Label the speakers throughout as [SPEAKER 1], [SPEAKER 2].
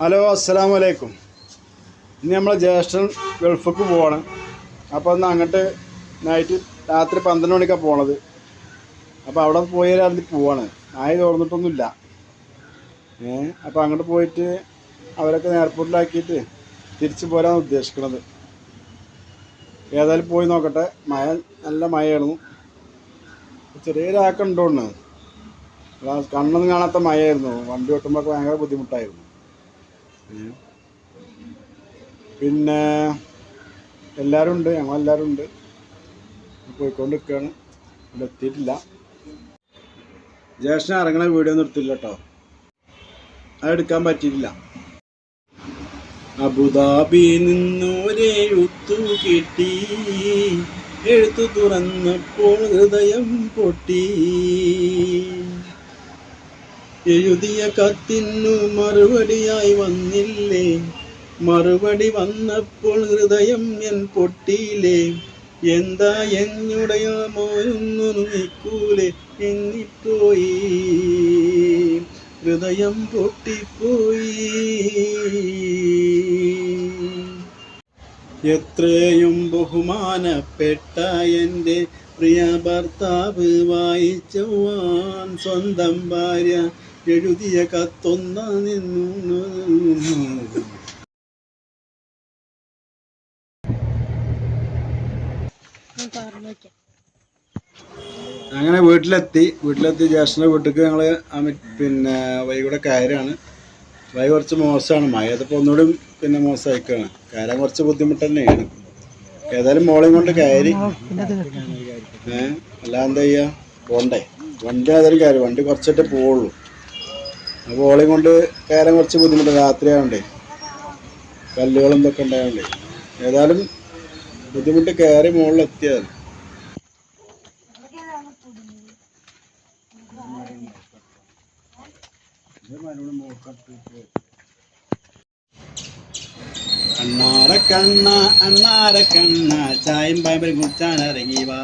[SPEAKER 1] Hello അസ്സാം വലൈക്കും ഇനി നമ്മളെ ജ്യേഷ്ഠൻ ഗൾഫിക്ക് പോവാണ്. അപ്പോൾ ഒന്ന് അങ്ങോട്ട് നൈറ്റ് രാത്രി പന്ത്രണ്ട് മണിക്കാണ് പോണത്. അപ്പോൾ അവിടെ പോയി രാത്രി പോവാണ്. ആയി തുറന്നിട്ടൊന്നുമില്ല. ഏ അപ്പോൾ അങ്ങോട്ട് പോയിട്ട് അവരൊക്കെ എയർപോർട്ടിലാക്കിയിട്ട് തിരിച്ചു പോരാൻ ഉദ്ദേശിക്കണത്. ഏതായാലും പോയി നോക്കട്ടെ. മഴ നല്ല മഴയായിരുന്നു. ചെറിയൊരാക്കുണ്ടോന്ന് കണ്ണൊന്നും കാണാത്ത മഴയായിരുന്നു. വണ്ടി ഓട്ടുമ്പോൾ ഭയങ്കര ബുദ്ധിമുട്ടായിരുന്നു. പിന്നെ എല്ലാവരും ഉണ്ട് ഞങ്ങൾ എല്ലാവരും ഉണ്ട്. പോയിക്കൊണ്ട് നിൽക്കുകയാണ് ഇവിടെ എത്തിയിട്ടില്ല. ജ്യേഷ്ഠൻ ഇറങ്ങണ വീഡിയോ നിർത്തില്ല കേട്ടോ. അത് എടുക്കാൻ പറ്റിയിട്ടില്ല. അബുദാബി നിന്നൊരെഴുത്തു കിട്ടി. എഴുത്തു തുറന്നപ്പോൾ ഹൃദയം പൊട്ടി. എഴുതിയ കത്തിന്നു മറുപടിയായി വന്നില്ലേ? മറുപടി വന്നപ്പോൾ ഹൃദയം എൻ പൊട്ടിയില്ലേ? എന്താ എന്നുടയ മോയൊന്നു നിൽക്കൂലേ എന്നിപ്പോയി ഹൃദയം പൊട്ടിപ്പോയി. എത്രയും ബഹുമാനപ്പെട്ട എന്റെ പ്രിയ ഭർത്താവ് വായിച്ചുവാൻ സ്വന്തം ഭാര്യ എഴുതിയ കത്തൊന്ന നിന്നു. അങ്ങനെ വീട്ടിലെത്തി. വീട്ടിലെത്തി ജ്യേഷ്ഠന്റെ വീട്ടിലേക്ക് ഞങ്ങൾ പിന്നെ വൈകൂടെ കയറാണ്. വൈ കുറച്ച് മോശമാണ്. മഴ അതിപ്പോൾ ഒന്നുകൂടി പിന്നെ മോശമായിക്കാണ്. കയറാൻ കുറച്ച് ബുദ്ധിമുട്ട് തന്നെയാണ്. ഏതായാലും മോളെയും കൊണ്ട് കയറി. ഏഹ് അല്ലാതെ ചെയ്യുക പോണ്ടേ. വണ്ടി ഏതായാലും കയറി. വണ്ടി കുറച്ചിട്ടേ പോവുള്ളൂ. അപ്പോൾ ഓളെയും കൊണ്ട് കയറാൻ കുറച്ച് ബുദ്ധിമുട്ട് രാത്രിയാവണ്ടേ കല്ലുകളും ഇതൊക്കെ ഉണ്ടായതുകൊണ്ടേ ഏതായാലും ബുദ്ധിമുട്ട് കയറി മുകളിലെത്തിയാൽ അണ്ണാര കണ്ണ അണ്ണാര കണ്ണ ചായം പായം കുടിച്ചാൻ ഇറങ്ങി വാ.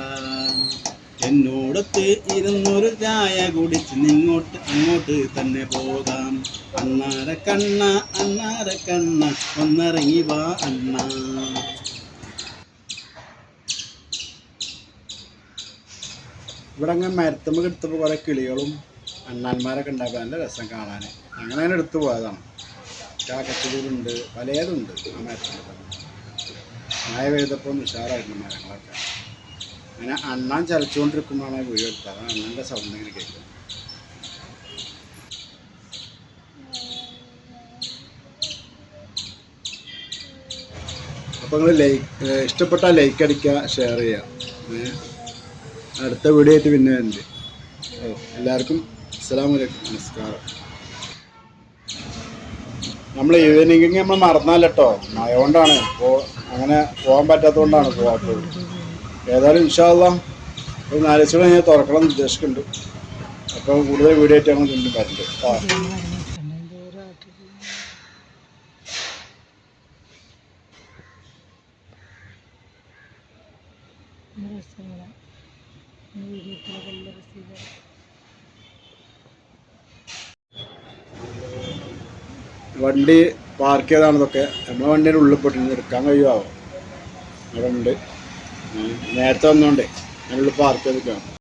[SPEAKER 1] എന്നോടത്ത് ഇരുന്നൊരു ചായ കുടിച്ച് നിങ്ങോട്ട് അങ്ങോട്ട് തന്നെ പോകാം. അന്നാര കണ്ണ അന്നാര കണ്ണ ഒന്നിറങ്ങി വാ അണ്ണ. ഇവിടെ അങ്ങനെ മരത്തുമ്പോൾ എടുത്തപ്പോൾ കുറേ കിളികളും അണ്ണാന്മാരൊക്കെ ഉണ്ടാക്കാൻ നല്ല രസം കാണാൻ അങ്ങനെ അങ്ങനെ എടുത്തു പോയതാണ്. കാക്കച്ചൂരുണ്ട് പലതുണ്ട് ആ മരത്തിൽ മഴ പെയ്തപ്പോൾ നിഷാറായിരുന്നു മരങ്ങളൊക്കെ. അങ്ങനെ അണ്ണാൻ ചലിച്ചുകൊണ്ടിരിക്കുമ്പോഴാണ് ആ വീഡിയോ എടുത്തത്. അതാണ് അണ്ണന്റെ സൗണ്ട് ഇങ്ങനെ കേൾക്കുന്നത്. അപ്പോൾ നിങ്ങൾ ലൈക്ക് ഇഷ്ടപ്പെട്ടാൽ ലൈക്ക് അടിക്കുക ഷെയർ ചെയ്യുക? അടുത്ത വീഡിയോ ആയിട്ട് പിന്നെ ഉണ്ട് എല്ലാവർക്കും അസ്സലാമു അലൈക്കും. നമസ്കാരം. നമ്മൾ ഈവനിങ് നമ്മൾ മറന്നാലോ കേട്ടോ മഴ കൊണ്ടാണ് അപ്പോൾ അങ്ങനെ പോകാൻ പറ്റാത്തതുകൊണ്ടാണ് പോകാത്തത് ഏതായാലും ഇൻഷാല്ല ഒരു നാല് ദിവസം കൂടെ ഞാൻ തുറക്കണം എന്ന് ഉദ്ദേശിക്കുന്നുണ്ട്. അപ്പം കൂടുതൽ വീഡിയോ ആയിട്ട് ഞങ്ങൾ വീണ്ടും വരുന്നുണ്ട് ആ. വണ്ടി പാർക്ക് ചെയ്താണ് ഇതൊക്കെ നമ്മളെ വണ്ടിയുടെ ഉള്ളിൽ പെട്ടിന് എടുക്കാൻ കഴിയുമോ? അവിടെ ഉണ്ട്. നേരത്തെ വന്നോണ്ടേ. അതിനുള്ളിൽ പാർക്ക് ചെയ്തിട്ടാണ്.